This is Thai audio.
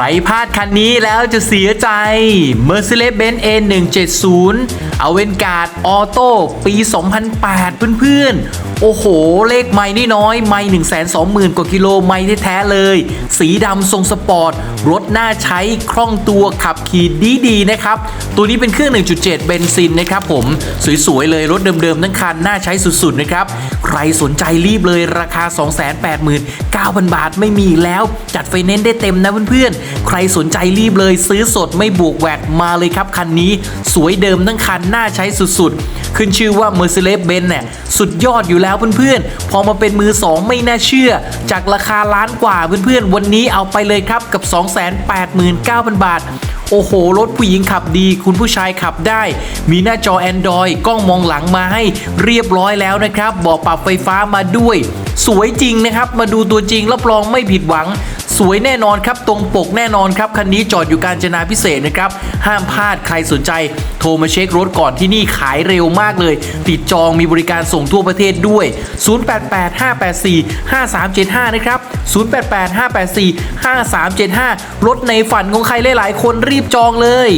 รพลาดคันนี้แล้วจะเสียใจ Mercedes-Benz A170 a v a n g a r d Auto ปี 2008 เพื่อนๆโอ้โห เลขไม่นี่น้อย ไม่120,000กว่ากิโลไม่แท้ๆเลย สีดำทรงสปอร์ต รถน่าใช้คล่องตัวขับขี่ดีๆนะครับ ตัวนี้เป็นเครื่อง 1.7 เบนซินนะครับผม สวยๆ เลยรถเดิมๆทั้งคัน น่าใช้สุดๆ นะครับ ใครสนใจรีบเลยราคา 289,000 บาทไม่มีแล้วจัดไฟแนนซ์ได้เต็มนะเพื่อนๆ ใครสนใจรีบเลยซื้อสดไม่บวกแวกมาเลยครับคันนี้ สวยเดิมทั้งคันน่าใช้สุดๆ ขึ้นชื่อว่า Mercedes-Benz เนี่ยสุดยอดอยู่แล้วแล้วเพื่อนๆ พอมาเป็นมือ 2 ไม่น่าเชื่อ จากราคาล้านกว่าเพื่อนๆ วันนี้เอาไปเลยครับกับ 289,000 บาท โอ้โห รถผู้หญิงขับดี คุณผู้ชายขับได้ มีหน้าจอ Android กล้องมองหลังมาให้เรียบร้อยแล้วนะครับบอกปรับไฟฟ้ามาด้วย สวยจริงนะครับ มาดูตัวจริงรับรองไม่ผิดหวังสวยแน่นอนครับ ตรงปกแน่นอนครับ คันนี้จอดอยู่การจนาพิเศษนะครับ ห้ามพลาดใครสนใจ รมาเช็ครถก่อนที่นี่ขายเร็วมากเลย ติดจองมีบริการส่งทั่วประเทศด้วย 0885845375 นะครับ 0885845375 รถในฝันของใครหลายๆ คนรีบจองเลย